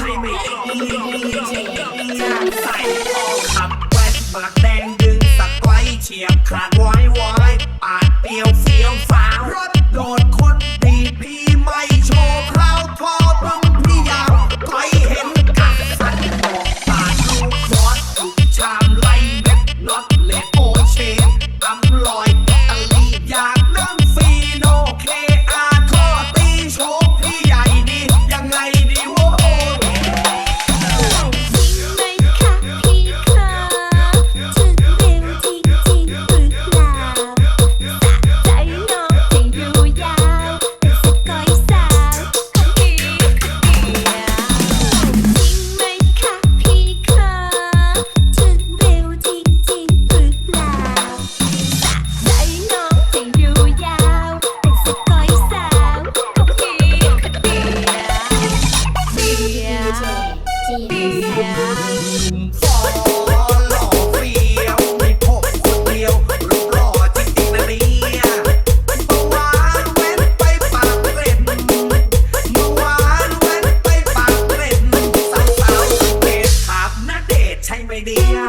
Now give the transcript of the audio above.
ใช่ไหส่ทองขับแวดปาแดงดึงสักไว้เฉียบขาดวอยวอยปาดเปรี้ยวเฟี้ยวฟ้าวรถโดดคนเด alegría.